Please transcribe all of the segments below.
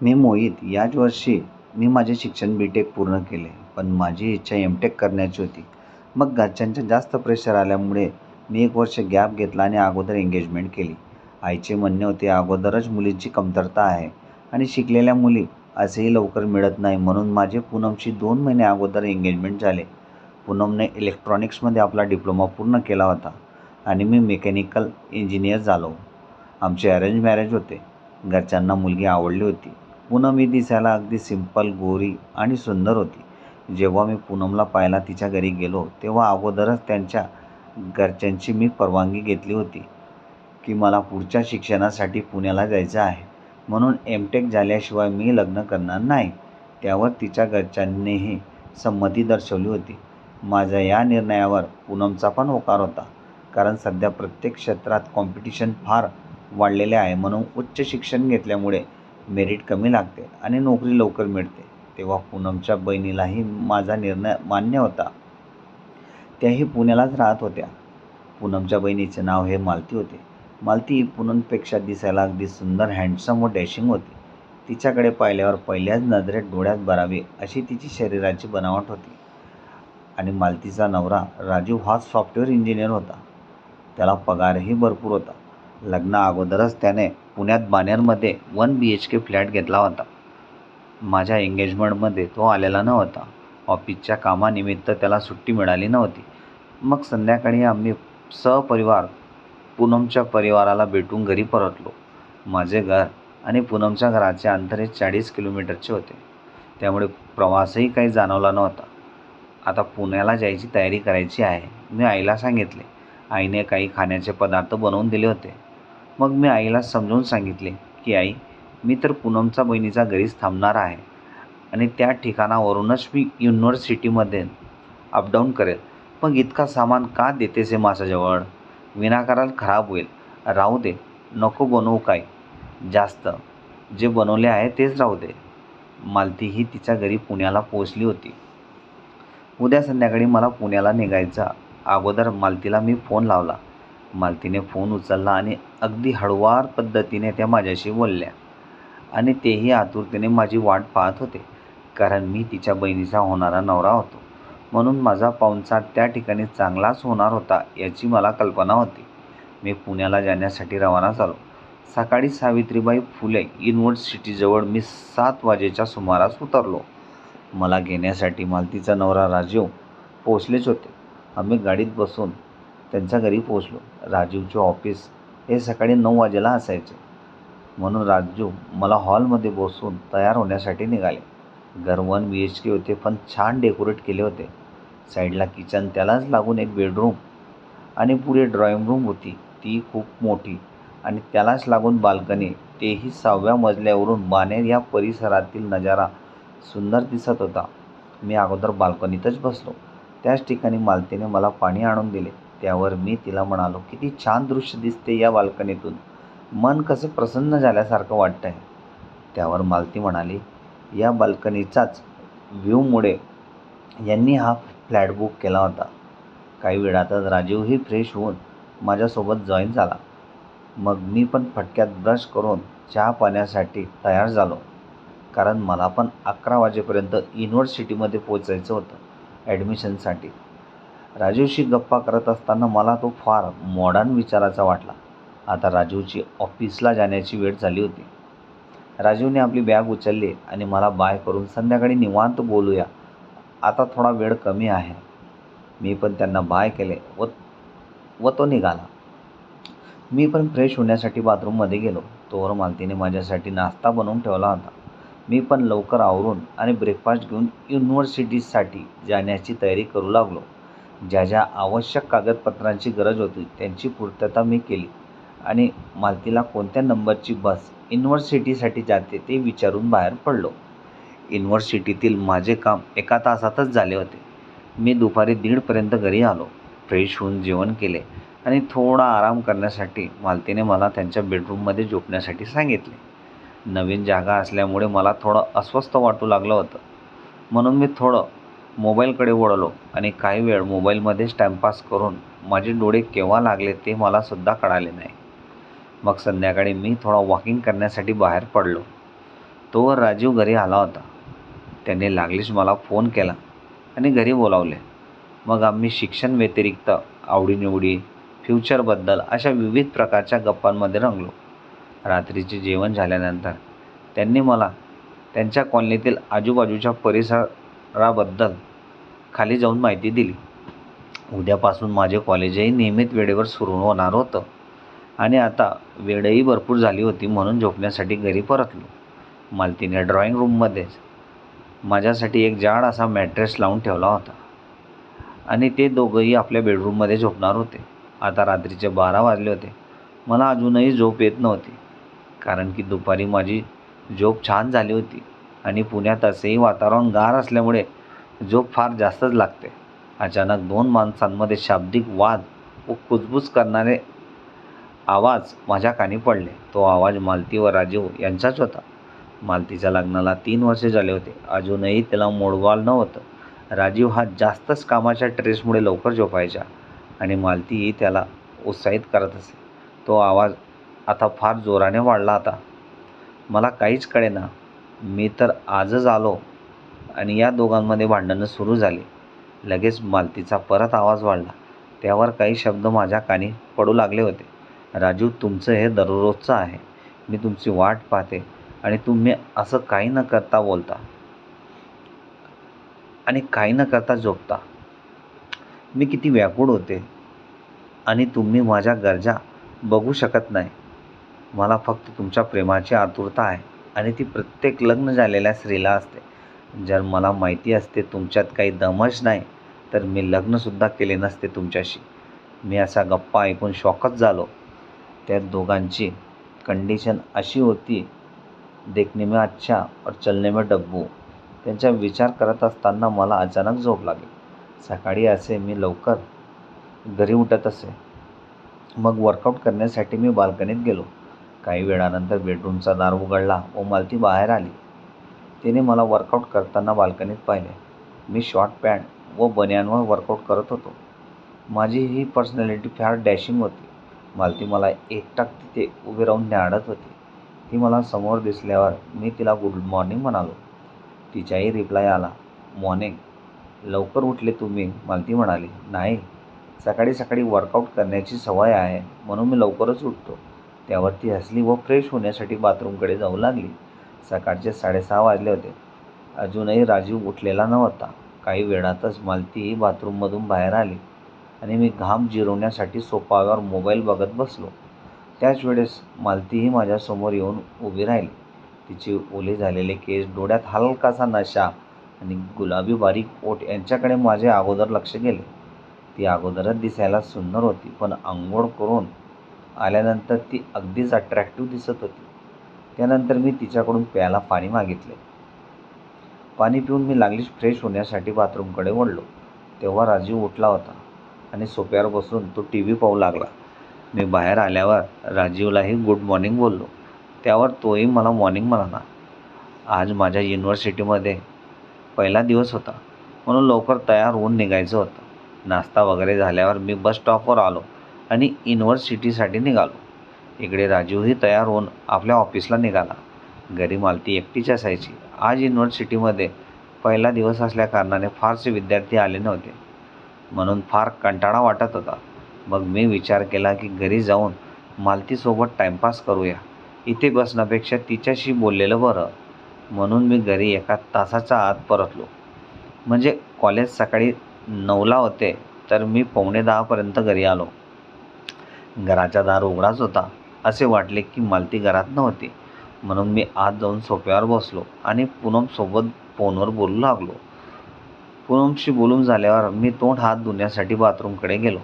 मी मोहित याच वर्षी मी माझे शिक्षण बी टेक पूर्ण केले पण माझी इच्छा एम टेक करण्याची होती. मग घरच्यांच्या जास्त प्रेशर आल्यामुळे मी एक वर्ष गॅप घेतला आणि अगोदर एंगेजमेंट केली. आईचे म्हणणे होते अगोदरच मुलींची कमतरता आहे आणि शिकलेल्या मुली असेही लवकर मिळत नाही म्हणून माझे पूनमशी दोन महिने अगोदर एंगेजमेंट झाले. पूनमने इलेक्ट्रॉनिक्समध्ये आपला डिप्लोमा पूर्ण केला होता आणि मी मेकॅनिकल इंजिनियर झालो. आमचे अरेंज मॅरेज होते. घरच्यांना मुलगी आवडली होती. पूनम ही दिसायला अगदी सिंपल गोरी आणि सुंदर होती. जेव्हा मी पूनमला पाहायला तिच्या घरी गेलो तेव्हा अगोदरच त्यांच्या घरच्यांची मी परवानगी घेतली होती की मला पुढच्या शिक्षणासाठी पुण्याला जायचं आहे. म्हणून एम टेक झाल्याशिवाय मी लग्न करणार नाही त्यावर तिच्या घरच्यांनीही संमती दर्शवली होती. माझ्या या निर्णयावर पूनमचा पण होकार होता कारण सध्या प्रत्येक क्षेत्रात कॉम्पिटिशन फार वाढलेले आहे म्हणून उच्च शिक्षण घेतल्यामुळे मेरिट कमी लागते आणि नोकरी लवकर मिळते. तेव्हा पूनमच्या बहिणीलाही माझा निर्णय मान्य होता. त्याही पुण्यालाच राहत होत्या. पूनमच्या बहिणीचे नाव हे मालती होते. मालती पूनमपेक्षा दिसायला अगदी सुंदर हँडसम व डॅशिंग होती. तिच्याकडे पाहिल्यावर पहिल्याच नजरेत डोळ्यात भरावी अशी तिची शरीराची बनावट होती. आणि मालतीचा नवरा राजीव हा सॉफ्टवेअर इंजिनियर होता. त्याला पगारही भरपूर होता. लग्ना अगोदरच त्याने पुण्यात बानेरमध्ये one B H K flat घेतला होता. माझ्या एंगेजमेंटमध्ये तो आलेला नव्हता. ऑफिसच्या कामानिमित्त त्याला सुट्टी मिळाली नव्हती. मग संध्याकाळी आम्ही सहपरिवार पूनमच्या परिवाराला भेटून घरी परतलो. माझे घर आणि पूनमच्या घराचे अंतर हे चाळीस किलोमीटरचे होते. त्यामुळे प्रवासही काही जाणवला नव्हता. आता पुण्याला जायची तयारी करायची आहे मी आईला सांगितले. आईने काही खाण्याचे पदार्थ बनवून दिले होते. मग मी आईला समजावून सांगितले की आई मी तर पूनमचा बहिणीचा घरीच थांबणार आहे आणि त्या ठिकाणावरूनच मी युनिव्हर्सिटीमध्ये अपडाऊन करेल. मग इतका सामान का देतेस हे माझ्याजवळ? विनाकारण खराब होईल. राहू दे. नको बनवू काय जास्त. जे बनवले आहे तेच राहू दे. मालती ही तिच्या घरी पुण्याला पोचली होती. उद्या संध्याकाळी मला पुण्याला निघायचा. अगोदर मालतीला मी फोन लावला. मालतीने फोन उचलला आणि अगदी हळुवार पद्धतीने त्या माझ्याशी बोलल्या. आणि तेही आतुरतेने माझी वाट पाहत होते कारण मी तिच्या बहिणीचा होणारा नवरा होतो. म्हणून माझा पाहुणचार त्या ठिकाणी चांगलाच होणार होता याची मला कल्पना होती. मी पुण्याला जाण्यासाठी रवाना झालो. सकाळी सावित्रीबाई फुले युनिव्हर्सिटीजवळ मी सात वाजेच्या सुमारास उतरलो. मला घेण्यासाठी मालतीचा नवरा राजीव पोचलेच होते. आम्ही गाडीत बसून त्यांच्या घरी पोचलो राजीवचे ऑफिस हे सकाळी नऊ वाजेला असायचे. म्हणून राजू मला हॉलमध्ये बसून तयार होण्यासाठी निघाले. घर वन बी एच के होते पण छान डेकोरेट केले होते. साईडला किचन त्यालाच लागून एक बेडरूम आणि पुढे ड्रॉईंग रूम होती. ती खूप मोठी आणि त्यालाच लागून बाल्कनी. तेही सहाव्या मजल्यावरून बाणेर या परिसरातील नजारा सुंदर दिसत होता. मी अगोदर बाल्कनीतच बसलो. त्याच ठिकाणी मालतीने मला पाणी आणून दिले. त्यावर मी तिला म्हणालो किती छान दृश्य दिसते या बाल्कनीतून. मन कसे प्रसन्न झाल्यासारखं वाटतं आहे त्यावर मालती म्हणाली या बाल्कनीचाच व्ह्यूमुळे यांनी हा फ्लॅट बुक केला होता. काही वेळातच राजीवही फ्रेश होऊन माझ्यासोबत जॉईन झाला. मग मी पण फटक्यात ब्रश करून चहा पाण्यासाठी तयार झालो. कारण मला पण अकरा वाजेपर्यंत युनिव्हर्सिटीमध्ये पोचायचं होतं ॲडमिशनसाठी. राजीवशी गप्पा करत असताना मला तो फार मॉडर्न विचाराचा वाटला. आता राजीवची ऑफिसला जाण्याची वेळ झाली होती. राजीवने आपली बॅग उचलली आणि मला बाय करून संध्याकाळी निवांत बोलूया. आता थोडा वेळ कमी आहे. मी पण त्यांना बाय केले व व तो निघाला. मी पण फ्रेश होण्यासाठी बाथरूममध्ये गेलो. तोवर मालतीने माझ्यासाठी नाश्ता बनवून ठेवला होता. मी पण लवकर आवरून आणि ब्रेकफास्ट घेऊन युनिव्हर्सिटीसाठी जाण्याची तयारी करू लागलो. ज्या ज्या आवश्यक कागदपत्रांची गरज होती त्यांची पूर्तता मी केली. आणि मालतीला कोणत्या नंबरची बस युनिव्हर्सिटीसाठी जाते ते विचारून बाहेर पडलो. युनिव्हर्सिटीतील माझे काम एका तासातच झाले होते. मी दुपारी दीडपर्यंत घरी आलो. फ्रेश होऊन जेवण केले आणि थोडा आराम करण्यासाठी मालतीने मला त्यांच्या बेडरूममध्ये झोपण्यासाठी सांगितले. नवीन जागा असल्यामुळे मला थोडं अस्वस्थ वाटू लागलं होतं. म्हणून मी थोडं मोबाईलकडे वळलो आणि काही वेळ मोबाईलमध्येच टाईमपास करून माझे डोळे केव्हा लागले ते मला सुद्धा कळाले नाही. मग संध्याकाळी मी थोडा वॉकिंग करण्यासाठी बाहेर पडलो. तोवर राजीव घरी आला होता. त्याने लागलीच मला फोन केला आणि घरी बोलावले. मग आम्ही शिक्षण व्यतिरिक्त आवडीनिवडी फ्युचरबद्दल अशा विविध प्रकारच्या गप्पांमध्ये रंगलो. रात्रीचे जेवण झाल्यानंतर त्यांनी मला त्यांच्या कॉलनीतील आजूबाजूच्या परिसर राबद्दल खाली जाऊन माहिती दिली. उद्यापासून माझे कॉलेजही नियमित वेळेवर सुरू होणार होतं आणि आता वेळही भरपूर झाली होती म्हणून झोपण्यासाठी घरी परतलो. मालतीने ड्रॉइंग रूममध्येच माझ्यासाठी एक जाड असा मॅट्रेस लावून ठेवला होता आणि ते दोघंही आपल्या बेडरूममध्ये झोपणार होते. आता रात्रीचे बारा वाजले होते. मला अजूनही झोप येत नव्हती. कारण की दुपारी माझी झोप छान झाली होती. आणि पुण्यात असेही वातावरण गार असल्यामुळे झोप फार जास्तच लागते. अचानक दोन माणसांमध्ये शाब्दिक वाद व कुजबूज करणारे आवाज माझ्या कानी पडले. तो आवाज मालती व राजीव यांचाच होता. मालतीच्या लग्नाला तीन वर्षे झाले होते. अजूनही त्याला मोडवाल नव्हतं. राजीव हा जास्तच कामाच्या ट्रेसमुळे लवकर झोपायचा आणि मालतीही त्याला उत्साहित करत असे. तो आवाज आता फार जोराने वाढला आता मला काहीच कळेना. मी तर आजच आलो आणि या दोघांमध्ये भांडणं सुरू झाली. लगेच मालतीचा परत आवाज वाढला. त्यावर काही शब्द माझ्या कानी पडू लागले होते. राजू तुमचं हे दररोजचं आहे. मी तुमची वाट पाहते आणि तुम्ही असं काही न करता बोलता. आणि काही न करता झोपता. मी किती व्याकुळ होते आणि तुम्ही माझ्या गरजा बघू शकत नाही. मला फक्त तुमच्या प्रेमाची आतुरता आहे. आणि ती प्रत्येक लग्न झालेल्या स्त्रीला असते. जर मला माहिती असते तुमच्यात काही दमच नाही तर मी लग्नसुद्धा केले नसते तुमच्याशी. मी असा गप्पा ऐकून शॉकच झालो. त्या दोघांची कंडिशन अशी होती देखने में अच्छा और चलने में डब्बू त्यांचा विचार करत असताना मला अचानक झोप लागली. सकाळी असे मी लवकर घरी उठत असे. मग वर्कआउट करण्यासाठी मी बाल्कनीत गेलो. काही वेळानंतर बेडरूमचा दार उघडला व मालती बाहेर आली. तिने मला वर्कआउट करताना बाल्कनीत पाहिले. मी शॉर्ट पॅन्ट व बनियानवर वर्कआउट करत होतो. माझी ही पर्सनॅलिटी फार डॅशिंग होती. मालती मला एकटाक तिथे उभी राहून न्याडत होती. ती मला समोर दिसल्यावर मी तिला गुड मॉर्निंग म्हणालो. तिच्याही रिप्लाय आला मॉर्निंग लवकर उठले तुम्ही मालती म्हणाली. नाही सकाळी सकाळी वर्कआउट करण्याची सवय आहे म्हणून मी लवकरच उठतो. त्यावर ती हसली व फ्रेश होण्यासाठी बाथरूमकडे जाऊ लागली. सकाळचे साडेसहा वाजले होते. अजूनही राजीव उठलेला नव्हता. काही वेळातच मालतीही बाथरूममधून बाहेर आली आणि मी घाम जिरवण्यासाठी सोपाव्यावर मोबाईल बघत बसलो. त्याच वेळेस मालतीही माझ्यासमोर येऊन उभी राहिली. तिचे ओले झालेले केस डोळ्यात हलकासा नशा आणि गुलाबी बारीक ओठ यांच्याकडे माझे अगोदर लक्ष गेले. ती अगोदरच दिसायला सुंदर होती पण आंघोळ करून आल्यानंतर ती अगदीच अट्रॅक्टिव्ह दिसत होती. त्यानंतर मी तिच्याकडून प्यायला पाणी मागितले. पाणी पिऊन मी लागलीच फ्रेश होण्यासाठी बाथरूमकडे वळलो. तेव्हा राजीव उठला होता आणि सोप्यावर बसून तो टी व्ही पाहू लागला. मी बाहेर आल्यावर राजीवलाही गुड मॉर्निंग बोललो. त्यावर तोही मला मॉर्निंग म्हणाला आज माझ्या युनिव्हर्सिटीमध्ये पहिला दिवस होता. म्हणून लवकर तयार होऊन निघायचं होतं. नाश्ता वगैरे झाल्यावर मी बस स्टॉपवर आलो. आणि युनिव्हर्सिटीसाठी निघालो. इकडे राजीवही तयार होऊन आपल्या ऑफिसला निघाला. घरी मालती एकटीच असायची. आज युनिव्हर्सिटीमध्ये पहिला दिवस असल्याकारणाने फारसे विद्यार्थी आले नव्हते. म्हणून फार कंटाळा वाटत होता. मग मी विचार केला की घरी जाऊन मालतीसोबत टाईमपास करूया. इथे बसण्यापेक्षा तिच्याशी बोललेलं बरं. म्हणून मी घरी एका तासाच्या आत परतलो. म्हणजे कॉलेज सकाळी नऊला होते तर मी पावणे दहापर्यंत घरी आलो. घराचा दार उघडाच होता. असे वाटले की मालती घरात नव्हती. म्हणून मी आत जाऊन सोफ्यावर बसलो आणि पूनमसोबत फोनवर बोलू लागलो. पूनमशी बोलून झाल्यावर मी तोंड हात धुण्यासाठी बाथरूमकडे गेलो.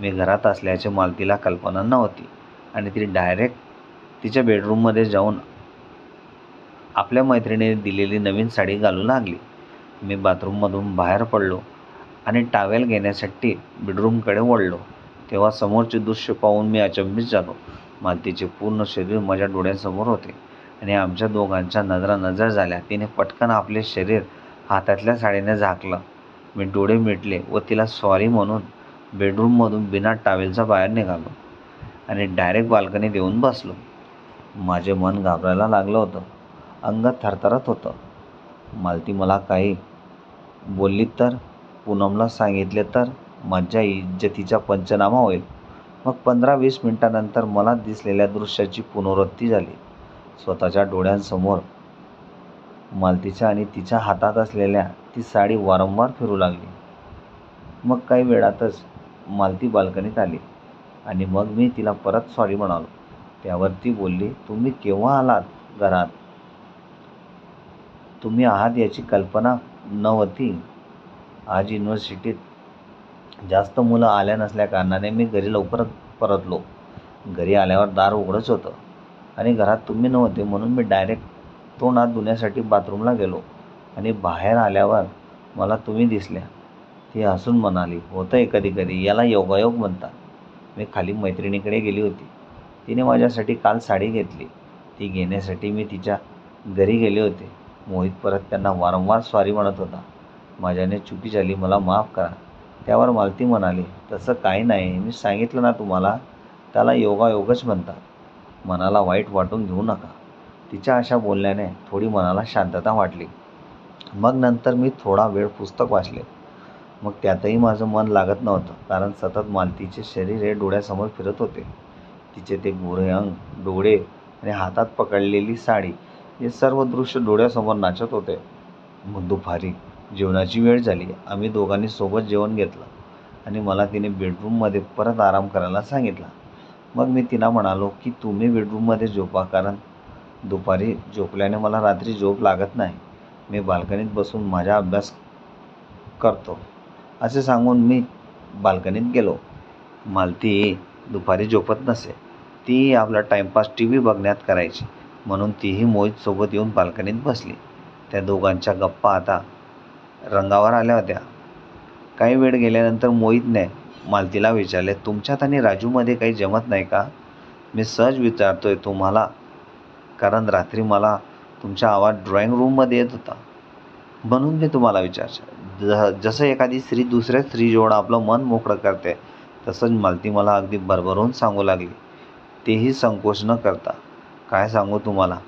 मी घरात असल्याचे मालतीला कल्पना नव्हती आणि ती डायरेक्ट तिच्या बेडरूममध्ये जाऊन आपल्या मैत्रिणीने दिलेली नवीन साडी घालू लागली. मी बाथरूममधून बाहेर पडलो आणि टावेल घेण्यासाठी बेडरूमकडे वळलो. तेव्हा समोरचे दृश्य पाहून मी अचंबित झालो. मालतीचे पूर्ण शरीर माझ्या डोळ्यांसमोर होते आणि आमच्या दोघांच्या नजरा नजर झाल्या. तिने पटकन आपले शरीर हातातल्या साडीने झाकलं. मी डोळे मिटले व तिला सॉरी म्हणून बेडरूममधून बिना टावेलचा बाहेर निघालो आणि डायरेक्ट बाल्कनीत येऊन बसलो. माझे मन घाबरायला लागलं होतं. अंग थरथरत होतं. मालती मला काही बोलली तर? पूनमला सांगितले तर? माझ्या इज्जतीचा पंचनामा होईल. मग पंधरा वीस मिनटानंतर मला दिसलेल्या दृश्याची पुनरावृत्ती झाली. स्वतःच्या डोळ्यांसमोर मालतीच्या आणि तिच्या हातात असलेल्या ती साडी वारंवार फिरू लागली. मग काही वेळातच मालती बाल्कनीत आली आणि मग मी तिला परत सॉरी म्हणालो. त्यावर ती बोलली तुम्ही केव्हा आलात घरात? तुम्ही आहात याची कल्पना नव्हती. आज युनिव्हर्सिटीत जास्त मुलं आल्या नसल्या कारणाने मी घरी लवकरच परतलो. घरी आल्यावर दार उघडंच होतं. आणि घरात तुम्ही नव्हते म्हणून मी डायरेक्ट तोंडात धुण्यासाठी बाथरूमला गेलो. आणि बाहेर आल्यावर मला तुम्ही दिसल्या. ती हसून म्हणाली होतं आहे कधी कधी याला योगायोग म्हणतात. मी खाली मैत्रिणीकडे गेली होती. तिने माझ्यासाठी काल साडी घेतली. ती घेण्यासाठी मी तिच्या घरी गेले होते. मोहित परत त्यांना वारंवार स्वारी म्हणत होता. माझ्याने चुकी झाली मला माफ करा. त्यावर मालती म्हणाली तसं काही नाही. मी सांगितलं ना तुम्हाला त्याला योगायोगच म्हणतात. मनाला वाईट वाटून घेऊ नका. तिच्या अशा बोलण्याने थोडी मनाला शांतता वाटली. मग नंतर मी थोडा वेळ पुस्तक वाचले. मग त्यातही माझं मन लागत नव्हतं कारण सतत मालतीचे शरीर हे डोळ्यासमोर फिरत होते. तिचे ते गोरे अंग डोळे आणि हातात पकडलेली साडी हे सर्व दृश्य डोळ्यासमोर नाचत होते. मग दुपारी जेवणाची वेळ झाली. आम्ही दोघांनी सोबत जेवण घेतलं आणि मला तिने बेडरूममध्ये परत आराम करायला सांगितला. मग मी तिला म्हणालो की तुम्ही बेडरूममध्ये झोपा कारण दुपारी झोपल्याने मला रात्री झोप लागत नाही. मी बाल्कनीत बसून माझा अभ्यास करतो. असे सांगून मी बाल्कनीत गेलो. मालती दुपारी झोपत नसे. ती आपला टाईमपास टी व्ही बघण्यात करायची. म्हणून तीही मोहितसोबत येऊन बाल्कनीत बसली. त्या दोघांच्या गप्पा आता रंगावर आल्या होत्या. काही वेळ गेल्यानंतर मोहितने मालतीला विचारले तुमच्यात आणि राजूमध्ये काही जमत नाही का? मी सहज विचारतो आहे तुम्हाला कारण रात्री मला तुमचा आवाज ड्रॉइंग रूममध्ये येत होता. म्हणून मी तुम्हाला विचारलं. ज जसं एखादी स्त्री दुसऱ्या स्त्रीजवळ आपलं मन मोकळं करते तसंच मालती मला अगदी भरभरून सांगू लागली. तेही संकोच न करता. काय सांगू तुम्हाला?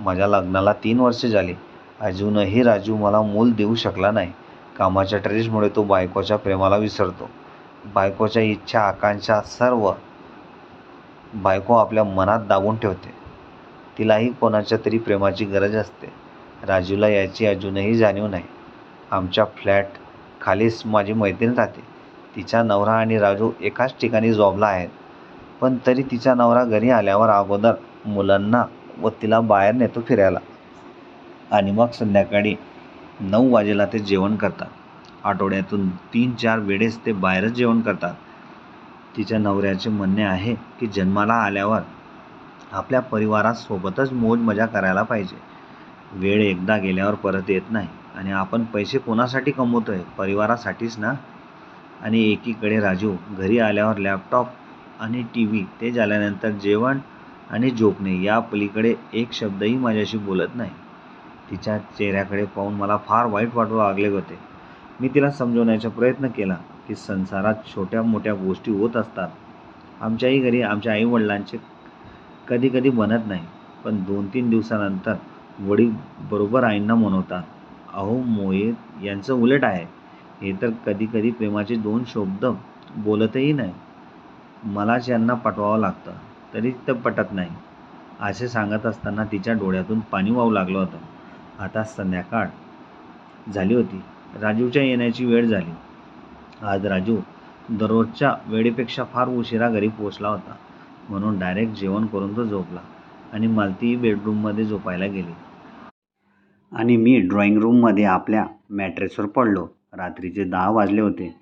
माझ्या लग्नाला तीन वर्षे झाली. अजूनही राजू मला मूल देऊ शकला नाही. कामाच्या ट्रेसमुळे तो बायकोच्या प्रेमाला विसरतो. बायकोच्या इच्छा आकांक्षा सर्व बायको आपल्या मनात दाबून ठेवते. तिलाही कोणाच्या तरी प्रेमाची गरज असते. राजूला याची अजूनही जाणीव नाही. आमच्या फ्लॅट खालीच माझी मैत्रीण राहते. तिचा नवरा आणि राजू एकाच ठिकाणी जॉबला आहेत. पण तरी तिचा नवरा घरी आल्यावर अगोदर मुलांना व तिला बाहेर नेतो फिरायला. आणि मग संध्याकाळी नऊ वाजेला ते जेवण करतात. आठवड्यातून तीन चार वेळेस ते बाहेरच जेवण करतात. तिच्या नवऱ्याचे म्हणणे आहे की जन्माला आल्यावर आपल्या परिवारासोबतच मौज मजा करायला पाहिजे. वेळ एकदा गेल्यावर परत येत नाही आणि आपण पैसे कोणासाठी कमवतो आहे परिवारासाठीच ना? आणि एकीकडे राजू घरी आल्यावर लॅपटॉप आणि टी व्ही ते झाल्यानंतर जेवण आणि झोपणे या पलीकडे एक शब्दही माझ्याशी बोलत नाही. तिच्या चेहऱ्याकडे पाहून मला फार वाईट वाटू लागले होते. मी तिला समजवण्याचा प्रयत्न केला की संसारात छोट्या मोठ्या गोष्टी होत असतात. आमच्याही घरी आमच्या आईवडिलांचे कधी कधी बनत नाही पण दोन तीन दिवसानंतर वडील बरोबर आईंना मनवतात अहो मोहित यांचं उलट आहे. हे तर कधी कधी प्रेमाचे दोन शब्द बोलतही नाही. मलाच यांना पटवावं लागतं तरी ते पटत नाही. असे सांगत असताना तिच्या डोळ्यातून पाणी वाहू लागलं होतं. आता संध्याकाळ झाली होती. राजूच्या येण्याची वेळ झाली. आज राजू दररोजच्या वेळेपेक्षा फार उशिरा घरी पोचला होता. म्हणून डायरेक्ट जेवण करून तो झोपला आणि मालती बेडरूममध्ये झोपायला गेली. आणि मी ड्रॉइंग रूममध्ये आपल्या मॅट्रेसवर पडलो. रात्रीचे दहा वाजले होते.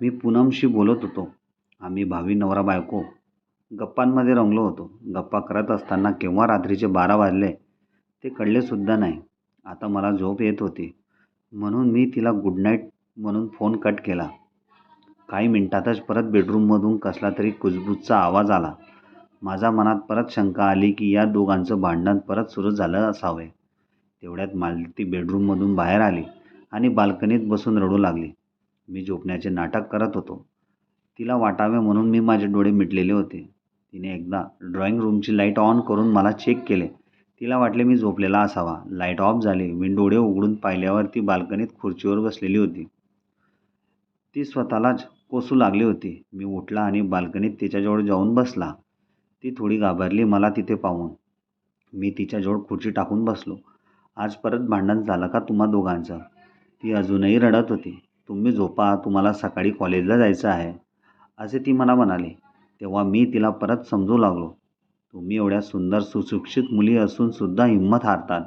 मी पूनमशी बोलत होतो. आम्ही भावी नवरा बायको गप्पांमध्ये रंगलो होतो. गप्पा करत असताना केव्हा रात्रीचे बारा वाजले ते कळलेसुद्धा नाही. आता मला झोप येत होती. म्हणून मी तिला गुड नाईट म्हणून फोन कट केला. काही मिनिटातच परत बेडरूममधून कसला तरी कुजबूजचा आवाज आला. माझ्या मनात परत शंका आली की या दोघांचं भांडण परत सुरू झालं असावे. तेवढ्यात मालती बेडरूममधून बाहेर आली आणि बाल्कनीत बसून रडू लागली. मी झोपण्याचे नाटक करत होतो. तिला वाटावे म्हणून मी माझे डोळे मिटलेले होते. तिने एकदा ड्रॉइंग रूमची लाइट ऑन करून मला चेक केले. तिला वाटले मी झोपलेला असावा. लाइट ऑफ झाली. मी डोळे उघडून पाहिल्यावर ती बाल्कनीत खुर्चीवर बसलेली होती. ती स्वतःलाच कोसू लागली होती. मी उठला आणि बाल्कनीत तिच्याजवळ जाऊन बसला. ती थोडी घाबरली. मला तिथे पाहून. मी तिच्याजवळ खुर्ची टाकून बसलो. आज परत भांडण झालं का तुम्हा दोघांचं? ती अजूनही रडत होती. तुम्ही झोपा. तुम्हाला सकाळी कॉलेजला जायचं आहे. असे ती मला म्हणाली. तेव्हा मी तिला परत समजू लागलो. तुम्ही एवढ्या सुंदर सुशिक्षित मुली असूनसुद्धा हिंमत हारतात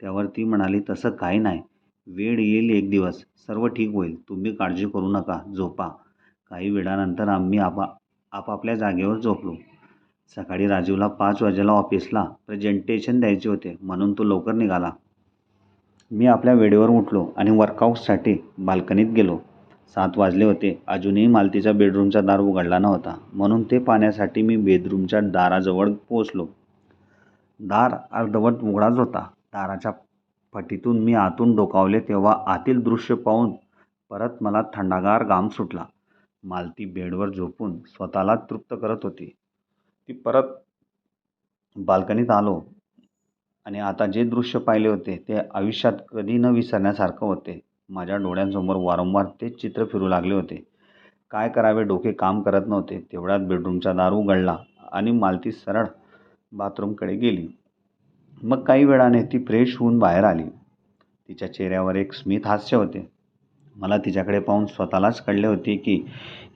त्यावर ती म्हणाली तसं काही नाही. वेळ येईल एक दिवस. सर्व ठीक होईल. तुम्ही काळजी करू नका. झोपा. काही वेळानंतर आम्ही आपा आपापल्या जागेवर झोपलो. सकाळी राजीवला पाच वाजेला ऑफिसला प्रेझेंटेशन द्यायचे होते. म्हणून तो लवकर निघाला. मी आपल्या वेळेवर उठलो आणि वर्कआउटसाठी बाल्कनीत गेलो. सात वाजले होते. अजूनही मालतीचा बेडरूमचा दार उघडला नव्हता. म्हणून ते पाहण्यासाठी मी बेडरूमच्या दाराजवळ पोचलो दार अर्धवट उघडाच होता. दाराच्या फटीतून मी आतून डोकावले तेव्हा आतील दृश्य पाहून परत मला थंडागार घाम सुटला. मालती बेडवर झोपून स्वतःला तृप्त करत होती. ती परत बाल्कनीत आलो आणि आता जे दृश्य पाहिले होते ते आयुष्यात कधी न विसरण्यासारखं होते. माझ्या डोळ्यांसमोर वारंवार तेच चित्र फिरू लागले होते. काय करावे? डोके काम करत नव्हते. तेवढ्यात बेडरूमचा दार उघडला आणि मालती सरळ बाथरूमकडे गेली. मग काही वेळाने ती फ्रेश होऊन बाहेर आली. तिच्या चेहऱ्यावर एक स्मित हास्य होते. मला तिच्याकडे पाहून स्वतःलाच कळले होते की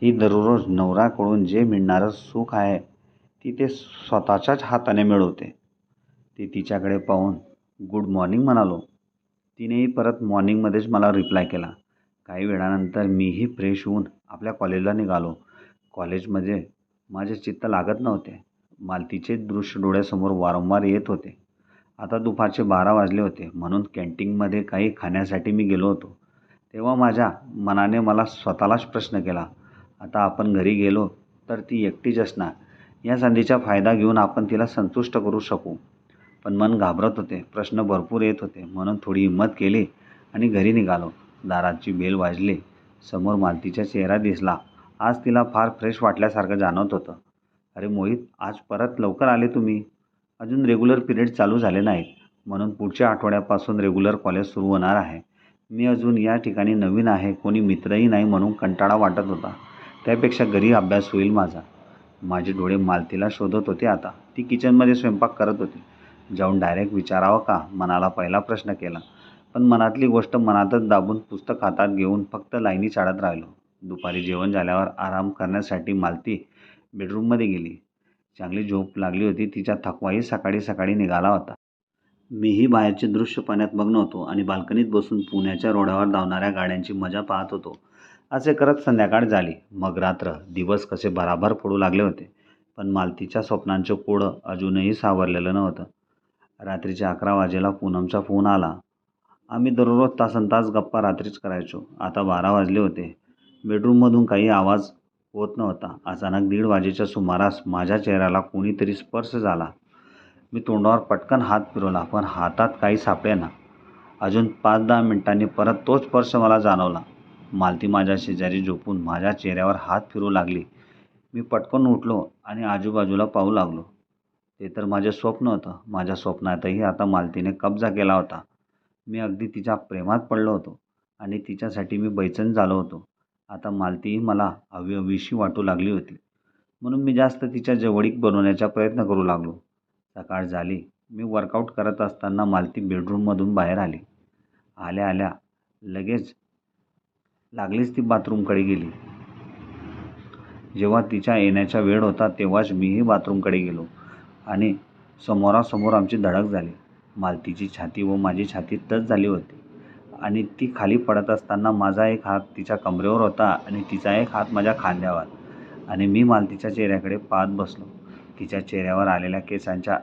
ही दररोज नवराकडून जे मिळणारं सुख आहे ती ते स्वतःच्याच हाताने मिळवते. ती तिच्याकडे पाहून गुड मॉर्निंग म्हणालो. तिनेही परत मॉर्निंगमध्येच मला रिप्लाय केला. काही वेळानंतर मीही फ्रेश होऊन आपल्या कॉलेजला निघालो. कॉलेजमध्ये माझे चित्त लागत नव्हते. मालतीचे दृश्य डोळ्यासमोर वारंवार येत होते. आता दुपारचे बारा वाजले होते. म्हणून कॅन्टीनमध्ये काही खाण्यासाठी मी गेलो होतो. तेव्हा माझ्या मनाने मला स्वतःलाच प्रश्न केला. आता आपण घरी गेलो तर ती एकटीच असणार. या संधीचा फायदा घेऊन आपण तिला संतुष्ट करू शकू. पण मन घाबरत होते. प्रश्न भरपूर येत होते. म्हणून थोडी हिंमत केली आणि घरी निघालो. दाराची बेल वाजली. समोर मालतीचा चेहरा दिसला. आज तिला फार फ्रेश वाटल्यासारखं जाणवत होतं. अरे मोहित आज परत लवकर आले तुम्ही? अजून रेग्युलर पिरियड चालू झाले नाहीत. म्हणून पुढच्या आठवड्यापासून रेग्युलर कॉलेज सुरू होणार आहे. मी अजून या ठिकाणी नवीन आहे. कोणी मित्रही नाही म्हणून कंटाळा वाटत होता. त्यापेक्षा घरी अभ्यास होईल माझा. माझे डोळे मालतीला शोधत होते आता. ती किचनमध्ये स्वयंपाक करत होती. जाऊन डायरेक्ट विचारावं का? मनाला पहिला प्रश्न केला. पण मनातली गोष्ट मनातच दाबून पुस्तक हातात घेऊन फक्त लाईनी चाळत राहिलो. दुपारी जेवण झाल्यावर आराम करण्यासाठी मालती बेडरूममध्ये गेली. चांगली झोप लागली होती. तिचा थकवाही सकाळी सकाळी निघाला होता. मीही बाहेरचे दृश्य पाण्यात मग्न होतो आणि बाल्कनीत बसून पुण्याच्या रोडावर धावणाऱ्या गाड्यांची मजा पाहत होतो. असे करत संध्याकाळ झाली. मग रात्र. दिवस कसे भराभर पडू लागले होते. पण मालतीच्या स्वप्नांचं कोडं अजूनही सावरलेलं नव्हतं. रात्रीच्या अकरा वाजेला पूनमचा फोन आला. आम्ही दररोज तासन तास गप्पा रात्रीच करायचो. आता बारा वाजले होते. बेडरूममधून काही आवाज होत नव्हता. अचानक दीड वाजेच्या सुमारास माझ्या चेहऱ्याला कोणीतरी स्पर्श झाला. मी तोंडावर पटकन हात फिरवला पण हातात काही सापडेना. अजून पाच दहा मिनिटांनी परत तोच स्पर्श मला जाणवला. मालती माझ्या शेजारी झोपून माझ्या चेहऱ्यावर हात फिरू लागली. मी पटकन उठलो आणि आजूबाजूला पाहू लागलो. ते तर माझे स्वप्न होतं. माझ्या स्वप्नातही आता मालतीने कब्जा केला होता. मी अगदी तिच्या प्रेमात पडलो होतो आणि तिच्यासाठी मी बैचन झालो होतो. आता मालतीही मला हवी हवीशी वाटू लागली होती. म्हणून मी जास्त तिच्या जवळीक बनवण्याचा प्रयत्न करू लागलो. सकाळ झाली. मी वर्कआउट करत असताना मालती बेडरूममधून बाहेर आली. आल्या आल्या लगेच लागलीच ती बाथरूमकडे गेली. जेव्हा तिच्या येण्याचा वेळ होता तेव्हाच मीही बाथरूमकडे गेलो. आणि समोरासमोर आमची धडक झाली. मालतीची छाती व माझी छाती टच झाली होती. आणि ती खाली पडत असताना माझा एक हात तिच्या कमरेवर होता आणि तिचा एक हात माझ्या खांद्यावर. आणि मी मालतीच्या चेहऱ्याकडे पाहत बसलो. तिच्या चेहऱ्यावर आलेल्या केसांच्या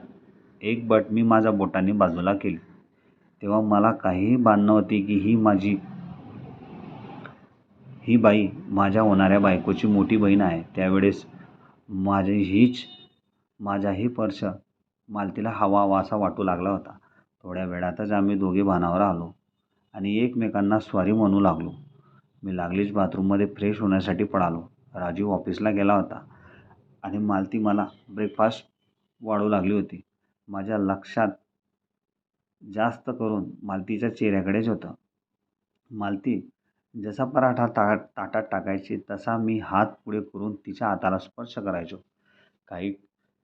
एक बट मी माझ्या बोटांनी बाजूला केली. तेव्हा मला काहीही भान नव्हती की ही माझी ही बाई माझ्या होणाऱ्या बायकोची मोठी बहीण आहे. त्यावेळेस माझी हीच माझाही पर्स मालतीला हवा वासा वाटू लागला होता. थोड्या वेळातच आम्ही दोघे भानावर आलो आणि एकमेकांना स्वारी म्हणू लागलो. मी लागलीच बाथरूममध्ये फ्रेश होण्यासाठी पळालो. राजीव ऑफिसला गेला होता आणि मालती मला ब्रेकफास्ट वाढू लागली होती. माझ्या लक्षात जास्त करून मालतीच्या चेहऱ्याकडेच होतं. मालती जसा पराठा ता ताटात टाकायची तसा मी हात पुढे करून तिच्या हाताला स्पर्श करायचो. काही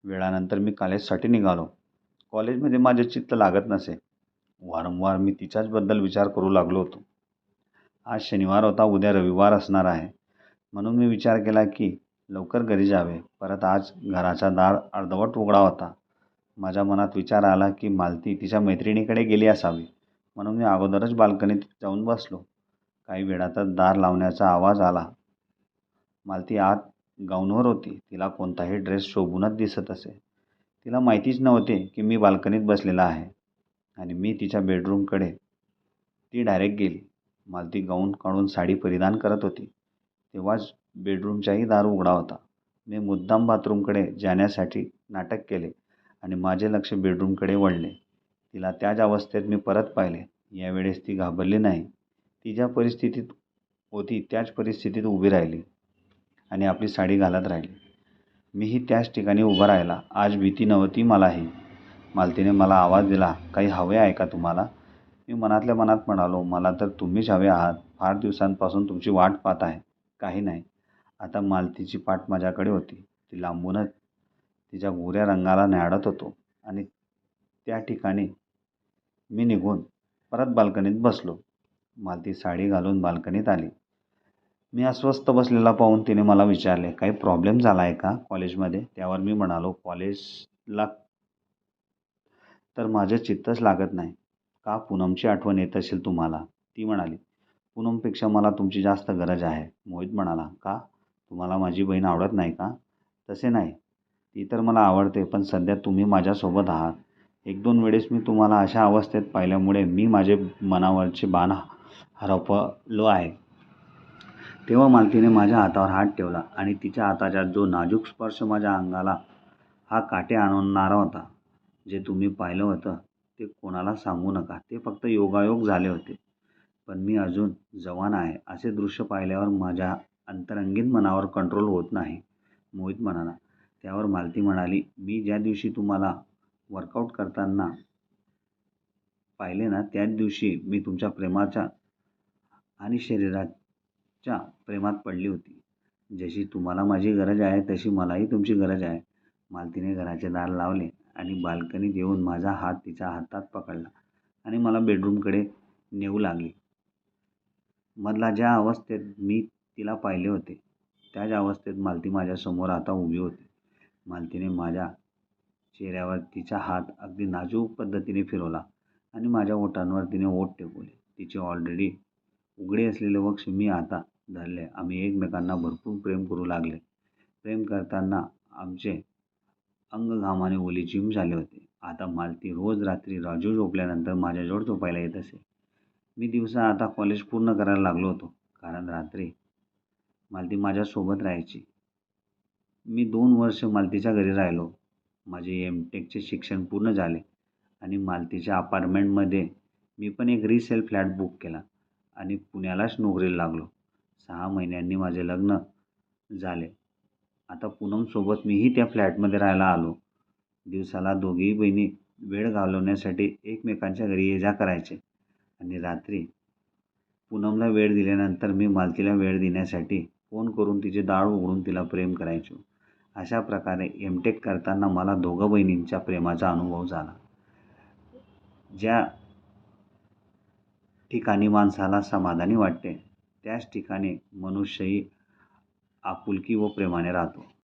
वेळानंतर मी कॉलेजसाठी निघालो. कॉलेजमध्ये माझे चित्त लागत नसे. वारंवार मी तिच्याचबद्दल विचार करू लागलो होतो. आज शनिवार होता उद्या रविवार असणार आहे. म्हणून मी विचार केला की लवकर घरी जावे. परत आज घराचा दार अर्धवट उघडा होता. माझ्या मनात विचार आला की मालती तिच्या मैत्रिणीकडे गेली असावी. म्हणून मी अगोदरच बाल्कनीत जाऊन बसलो. काही वेळातच दार लावण्याचा आवाज आला. मालती आत गाऊनवर होती. तिला कोणताही ड्रेस शोभूनच दिसत असे. तिला माहितीच नव्हते की मी बाल्कनीत बसलेला आहे आणि मी तिच्या बेडरूमकडे ती डायरेक्ट गेली. मालती गाऊन काढून साडी परिधान करत होती. तेव्हाच बेडरूमचाही दार उघडा होता. मी मुद्दाम बाथरूमकडे जाण्यासाठी नाटक केले आणि माझे लक्ष बेडरूमकडे वळले. तिला त्याच अवस्थेत मी परत पाहिले. यावेळेस ती घाबरली नाही. ती ज्या परिस्थितीत होती त्याच परिस्थितीत उभी राहिली. आणि आपली साडी घालत राहिली. मीही त्याच ठिकाणी उभा राहिला. आज भीती नव्हती मलाही. मालतीने मला आवाज दिला काही हवे आहे का तुम्हाला? मी मनातल्या मनात म्हणालो मला तर तुम्हीच हवे आहात. फार दिवसांपासून तुमची वाट पाहत आहे. काही नाही. आता मालतीची पाठ माझ्याकडे होती. ती लांबूनच तिच्या गोऱ्या रंगाला न्याडत होतो आणि त्या ठिकाणी मी निघून परत बाल्कनीत बसलो. मालती साडी घालून बाल्कनीत आली. मी अस्वस्थ बसलेला पाहून तिने मला विचारले काही प्रॉब्लेम झाला आहे का कॉलेजमध्ये त्यावर मी म्हणालो कॉलेजला तर माझं चित्तच लागत नाही. का पूनमची आठवण येत असेल तुम्हाला? ती म्हणाली पूनमपेक्षा मला तुमची जास्त गरज आहे. मोहित म्हणाला का? तुम्हाला माझी बहीण आवडत नाही का? तसे नाही. ती तर मला आवडते पण सध्या तुम्ही माझ्यासोबत आहात. एक दोन वेळेस मी तुम्हाला अशा अवस्थेत पाहिल्यामुळे मी माझे मनावरचे बाण हरपलो आहे. तेव्हा मालतीने माझ्या हातावर हात ठेवला आणि तिच्या हाताचा जो नाजूक स्पर्श माझ्या अंगाला हा काटे आणणारा होता. जे तुम्ही पाहिलं होतं ते कोणाला सांगू नका. ते फक्त योगायोग झाले होते. पण मी अजून जवान आहे असे दृश्य पाहिल्यावर माझ्या अंतरंगीत मनावर कंट्रोल होत नाही. मोहित म्हणाला. त्यावर मालती म्हणाली मी ज्या दिवशी तुम्हाला वर्कआउट करताना पाहिले ना त्याच दिवशी मी तुमच्या प्रेमाच्या आणि शरीराच्या प्रेमात पडली होती. जशी तुम्हाला माझी गरज आहे तशी मलाही तुमची गरज आहे. मालतीने घराचे दार लावले आणि बाल्कनीत येऊन माझा हात तिच्या हातात पकडला आणि मला बेडरूमकडे नेऊ लागली. मधला ज्या अवस्थेत मी तिला पाहिले होते त्याच अवस्थेत मालती माझ्यासमोर आता उभी होती. मालतीने माझ्या चेहऱ्यावर तिचा हात अगदी नाजूक पद्धतीने फिरवला आणि माझ्या ओठांवर तिने ओठ टेकवले. तिचे ऑलरेडी उघडे असलेले वक्ष मी आता धरले आम्ही एकमेकांना भरपूर प्रेम करू लागले. प्रेम करताना आमचे अंग घामाने ओलीचिम झाले होते. आता मालती रोज रात्री राजू झोपल्यानंतर माझ्याजवळ झोपायला येत असे. मी दिवसा आता कॉलेज पूर्ण करायला लागलो होतो. कारण रात्री मालती माझ्यासोबत राहायची. मी दोन वर्ष मालतीच्या घरी राहिलो. माझे एम टेकचे शिक्षण पूर्ण झाले आणि मालतीच्या अपार्टमेंटमध्ये मी पण एक रिसेल फ्लॅट बुक केला आणि पुण्यालाच नोकरीला लागलो. सहा महिन्यांनी माझे लग्न झाले. आता पूनमसोबत मीही त्या फ्लॅटमध्ये राहायला आलो. दिवसाला दोघीही बहिणी वेळ घालवण्यासाठी एकमेकांच्या घरी ये जा करायचे. आणि रात्री पूनमला वेळ दिल्यानंतर मी मालतीला वेळ देण्यासाठी फोन करून तिचे दाळ उघडून तिला प्रेम करायचो. अशा प्रकारे एम टेक करताना मला दोघं बहिणींच्या प्रेमाचा अनुभव झाला. ज्या ठिकाणी माणसाला समाधानी वाटते त्याच ठिकाणी मनुष्यही आपुलकी व प्रेमाने राहतो.